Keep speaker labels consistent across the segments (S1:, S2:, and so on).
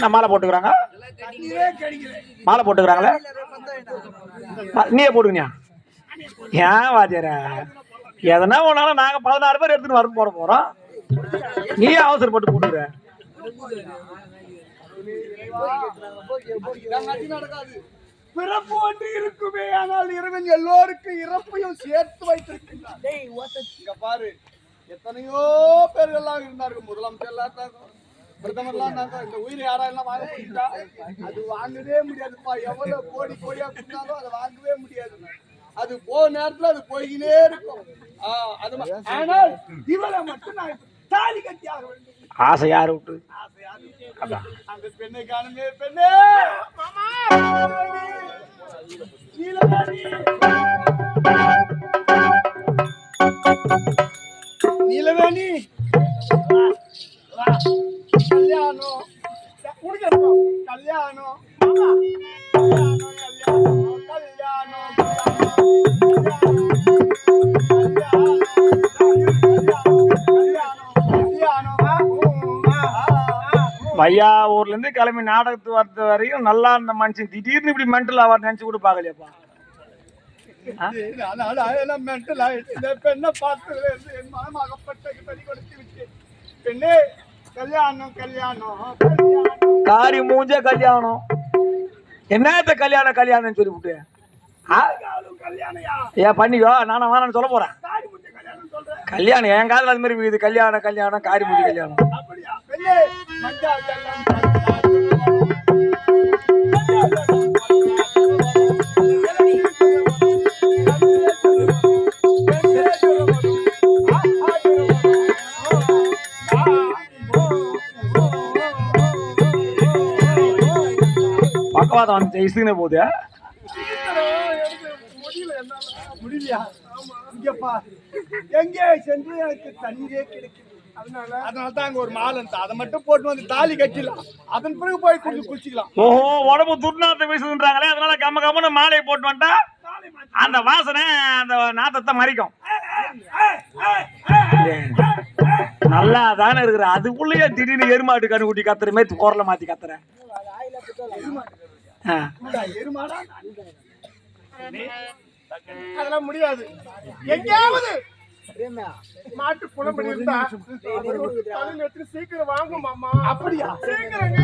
S1: நான் மாலை போட்டுக்கிறாங்க? மாலை போட்டுக்கிறாங்களே? நீயே போட்டுக்கினியா? ஏன் வாத்தியார? எதனா ஒன்னாலும் நாங்க பதினாறு பேர் எடுத்துகிட்டு வர போட போறோம். நீயே அவசரப்பட்டு போட்டுக்கிற.
S2: பிறப்பு ஒன்று இருக்குமே ஆனால் இறைவன் எல்லோருக்கும் இறப்பையும் சேர்த்து வைத்திருக்கின்றான். பாரு. எத்தனையோ பேர்கள்லாம் இருந்தார்கள். முதலமைச்சர் எல்லாம் இருந்தாங்க பிரதமர்லாம் இருந்தாங்க. இந்த உயிர் யாரெல்லாம் வாங்க முடியுதா அது வாங்கவே முடியாதுப்பா. எவ்வளவு கோடி கோடியா கொடுத்தாலும் அதை வாங்கவே முடியாது. அது போக நேரத்துல அது போய்கினே இருக்கும். அது ஆனால் இவளை மட்டும் நான் தாலி கட்டி ஆக வேண்டும்.
S1: ஆசை யாரு விட்டு?
S2: அந்த பெண்ணை காணுமே பெண்ணே! நீலவேணி நீலவேணி. வா, கல்யாணம் கல்யாணம். கல்யாணம் கல்யாணம்
S1: ஊர்ல இருந்து கிளம்பி நாடகத்து வரது வரையும் நல்லா இருந்த மனுஷன். திடீர்னு இப்படி மென்டல் ஆவார் நினைச்சு கூட பாக்கலையாப்பா
S2: மென்டல் ஆயிடுச்சு. இந்த பெண்ணை என் விட்டு பெண்ணே கல்யாணம் கல்யாணம்
S1: காரி மூஞ்ச கல்யாணம். என்னத்த கல்யாணம் கல்யாணம் சொல்லி விட்டு ஏன் பண்ணிக்கோ. நானும் வேணாம்னு சொல்ல போறேன்.
S2: கல்யாணம்
S1: என் காதுல அது மாதிரி இது கல்யாணம் கல்யாணம் காரி மூஞ்சி கல்யாணம்.
S2: அப்படியா? பெண்ணே மஞ்சா கல்யாணம்
S1: இசுக்குனே போகுது.
S2: முடியல என்னால. முடியலையா இங்கப்பா. எங்கே சென்று எனக்கு தண்ணீரே கிடைக்கும் அதனால அதனால தான் அங்க ஒரு மாலை அதை மட்டும் போட்டு வந்து தாலி கட்டிடலாம். அதன் பிறகு போய் குளிச்சு குளிச்சுக்கலாம்.
S1: ஓஹோ உடம்பு துர்நாத்தம் வீசுதுன்றாங்களே அதனால கம்ம கம்மனு மாலையை போட்டு வந்துட்டா அந்த வாசனை அந்த நாத்தத்தை மறிக்கும். நல்லா தானே இருக்கிற. அதுக்குள்ளேயே திடீர்னு எருமாட்டு கண்ணுக்குட்டி கத்துற மாதிரி குரலை மாத்தி கத்துற. ஆ.
S2: எருமாடா அதெல்லாம் முடியாது. எங்கேயாவது மாட்டு தலையில எடுத்து சீக்கிரம் வாங்கும் மாமா. அப்படியா? சீக்கிரம்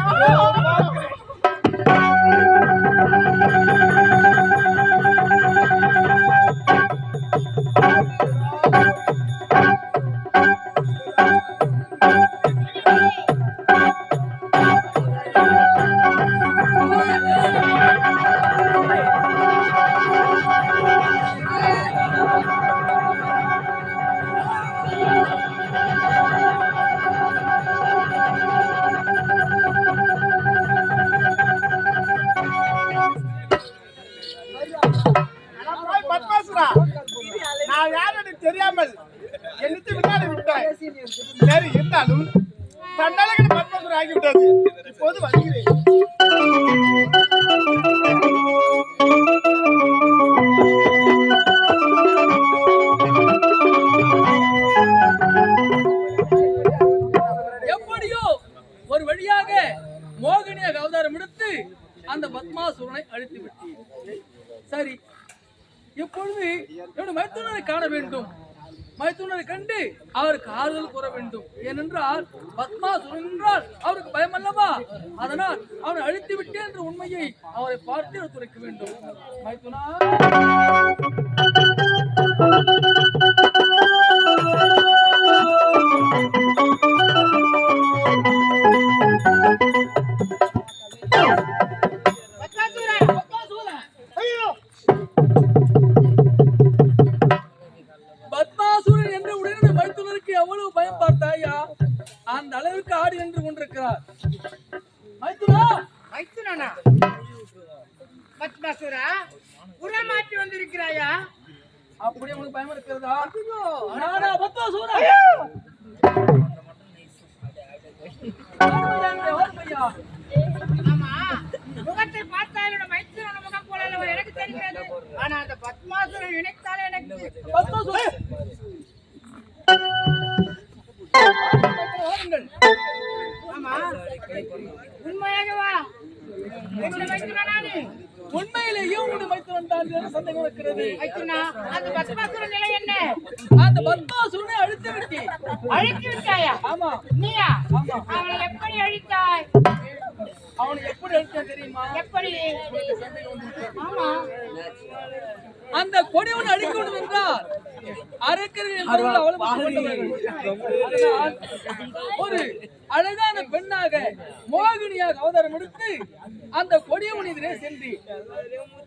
S2: சரி இருந்தாலும் தண்டலகன் பத்மாசுரா ஆகிவிட்டது இப்போது வருகிறேன்
S3: எப்படியோ ஒரு வழியாக மோகினியை அவதாரம் எடுத்து அந்த பத்மாசுரனை அழித்து விட்டீர். சரி இப்பொழுது என்னுடைய மைத்துனரை காண வேண்டும். மைத்துனரை கண்டு அவருக்கு ஆறுதல் கூற வேண்டும். ஏனென்றால் பத்மாசுரன் என்றால் அவருக்கு பயம் அல்லவா அதனால் அவனை அழித்து விட்டேன் என்ற உண்மையை அவரை பார்த்து எடுத்துரைக்க வேண்டும். மைத்துனா. அந்த அளவிற்கு ஆடி நின்று கொண்டிருக்கிறார். மைத்துனா?
S4: பத்மாசுரா உரமாற்றி வந்திருக்கிறாயா?
S3: அப்படியே உங்களுக்கு பயம் இருக்கிறதா? நானா பத்மாசுரா.
S4: ஆமா. முகத்தை பார்த்தால் மைத்துனோட முகம் போல எனக்கு தெரிகிறது ஆனா அந்த பத்மாசுரன் நினைத்தாலே எனக்கு
S3: பத்மாசுரன்
S4: ஆமா. உண்மையாகவா?
S3: உண்மையிலேயே உங்களுடைய மைத்துனன் தான் என்று சந்தேகம் இருக்கிறது.
S4: அந்த பத்மாசுர நிலை என்ன?
S3: அந்த பத்மாசுரனை அழித்து விட்டு
S4: அழித்து விட்டாயா?
S3: ஆமா.
S4: நீயா. அவனை எப்படி அழித்தாய்?
S3: அவனை எப்படி அழித்தான் தெரியுமா?
S4: எப்படி? ஆமா.
S3: அந்த கொடியவன் அழிக்க வேண்டும் என்றால் ஒரு அழகான பெண்ணாக மோகினியாக அவதாரம் எடுத்து அந்த கொடியவன் எதிரே சென்று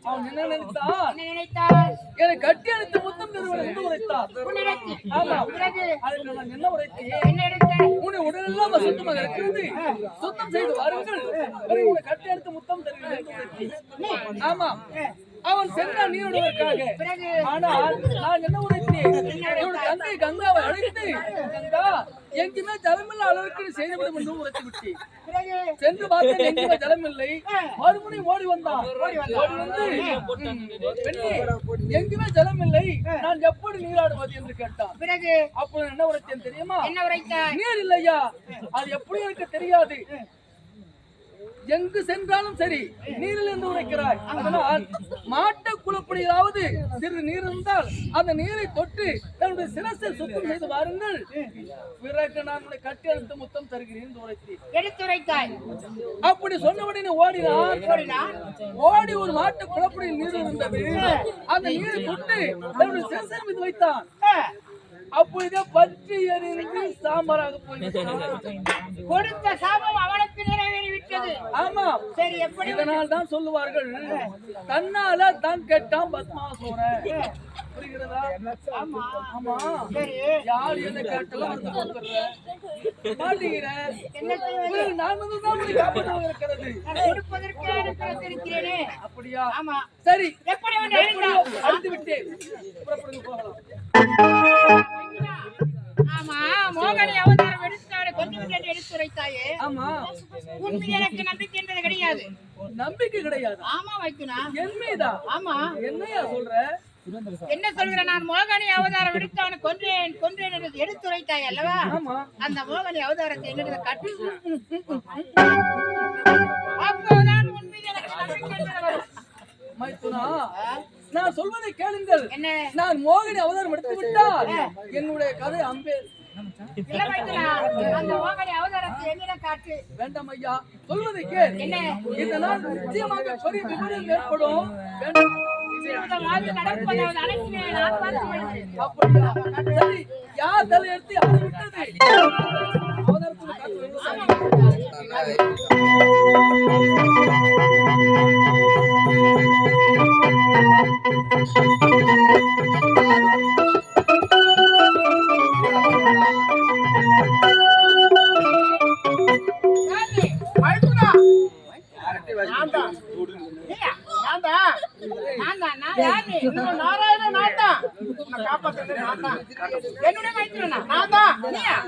S3: அவன் என்ன நினைத்தான்
S4: என்ன
S3: கட்டி அணைத்து முத்தம் என்று
S4: உன்னிடத்தில்
S3: ஆமா. அதுக்கு நான் என்ன உரைத்தேன்? உன்னை உடலெல்லாம் சுத்தமாக இருக்கிறது. சுத்தம் செய்து வாருங்கள். உன்னை கட்டி எடுத்து முத்தம் தருகிறேன் என்று உரைத்தேன். ஆமா. அவன் சென்றான் நீரோடுவதற்காக ஆனால் நான் என்ன உரைத்தேன்? என்னோட தந்தை கங்காவை அழைத்து கங்கா எங்குமே ஜலமில்ல அளவுக்கு செய்துவிடும் என்று உரைத்து விட்டேன் சென்று பார்த்தேன் எங்குமே ஜலமில்லை. மறுபடியும் ஓடி வந்தான். ஓடி வந்து "ம், பெண்ணே எங்குமே ஜலமில்லை. நான் எப்படி நீராடுவது? என்று கேட்டான்.
S4: பிறகு
S3: அப்போ என்ன உரைத்தேன் தெரியுமா? நீர் இல்லையா? அது எப்படி எனக்கு தெரியாது. எங்கு சென்றாலும் சரி நீரில் இருந்து உரைக்கிறாய். அதனால் மாட்ட குளப்படியாவது சிறு நீர் இருந்தால் அந்த நீரை தொட்டு தன்னுடைய சிரசை சுத்தம் செய்து வாருங்கள். பிறகு நான் உன்னை கட்டி அழுத்த முத்தம் தருகிறேன் என்று உரைத்தேன்.
S4: எடுத்துரைத்தாய்
S3: அப்படி சொன்னபடி ஓடினான். ஓடி ஒரு மாட்டு குளப்படியில் நீர் இருந்தது. அந்த நீரை தொட்டு தன்னுடைய சிரசை மீது வைத்தான். அப்பொழுதே பற்றி எறிந்து சாம்பாராக போய்விட்டான்
S4: கொடுத்த சாபம்
S3: ஆமா.
S4: சரி எப்படி
S3: இதனால் தான் சொல்லுவார்கள் தன்னால தான் கெட்டான் பத்மாசூரன். புரிகிறதா?
S4: ஆமா.
S3: ஆமா. யார் என்ன கேட்டாலும் வந்து கொடுத்துடுற மாட்டீங்கிற நான் வந்து தான் இருக்கிறது.
S4: எனக்கு பிறந்திருக்கிறேனே
S3: அப்படியா?
S4: ஆமா.
S3: சரி.
S4: எப்படி
S3: அழுத்து விட்டேன் புறப்படுங்க போகலாம்.
S4: ஆமா மோகனி அவதாரம் எடுத்தாரு கொஞ்சம் எடுத்துரைத்தாயே
S3: ஆமா.
S4: உன் மீது எனக்கு நம்பிக்கை என்பது கிடையாது.
S3: நம்பிக்கை கிடையாது.
S4: ஆமா வைக்குனா
S3: என் மீதா
S4: ஆமா.
S3: என்னையா சொல்ற?
S4: என்ன சொல்கிற நான் மோகனி அவதாரம் எடுத்தவனை கொன்றேன் கொன்றேன் என்று எடுத்துரைத்தாய் அல்லவா? அந்த மோகனி அவதாரத்தை என்னிடம் கட்டு அப்போதான் உன் மீது எனக்கு நம்பிக்கை என்பது வரும்.
S3: மைத்துனா நான் சொல்வதை கேளுங்கள்.
S4: என்ன?
S3: நான் மோகினி அவதாரம் எடுத்து விட்டால் என்னுடைய கதை அம்பே வேண்டாம் ஐயா சொல்வதை கேள். நாள் நிச்சயமாக பெரிய விபரீதம் ஏற்படும். சரி யார் தலை எடுத்து யார் விட்டது அவதாரத்துக்கு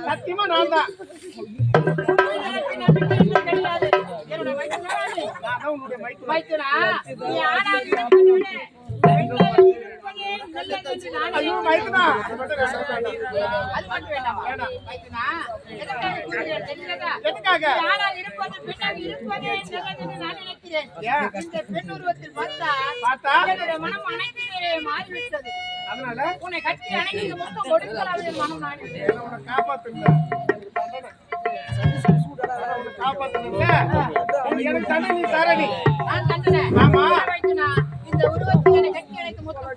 S2: சத்தியமா நான் தான்.
S4: எனக்கு நம்பிக்கை என்பது
S2: எதுக்காக
S4: இருப்பது பெண்ணாக இருப்பதே நல்லது என்று நான் நினைக்கிறேன்
S2: ஏன்?
S4: இந்த பெண் உருவத்தில் பார்த்தா
S2: பார்த்தா
S4: என்னுடைய மனம் அனைத்து மாறிவிட்டது
S2: அதனால
S4: உன்னை கட்டி அணைக்கு மொத்தம் மனம்
S2: காப்பாத்துங்க காப்பாத்துங்க எனக்கு தண்ணி நீ தரணி
S4: நான் தந்தனே
S2: ஆமா.
S4: வைத்துனா இந்த உருவத்தை என்னை கட்டி அணைத்து மொத்தம்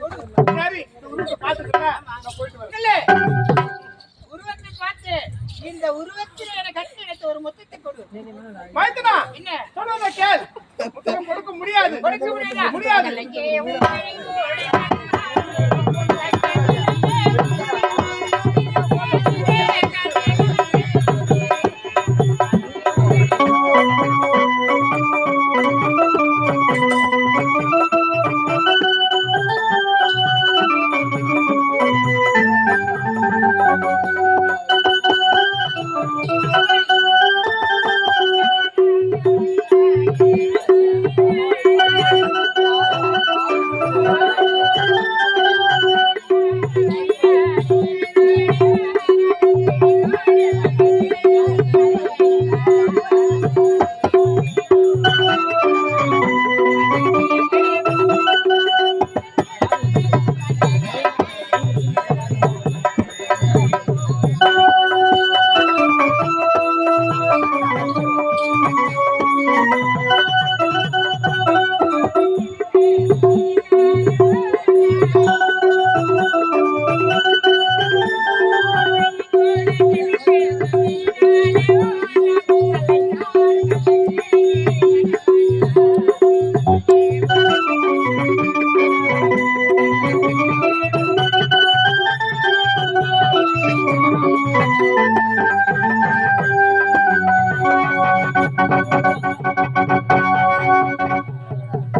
S2: உருவத்தை
S4: பார்த்து இந்த உருவத்தில் என்னை கட்டி அணைத்து ஒரு மொத்தத்தை கொடு
S2: மைத்துனா
S4: என்ன
S2: சொல்றத கேள் கொடுக்க முடியாது.
S4: கொடுக்க முடியாதா.
S2: முடியாது.
S4: Thank you.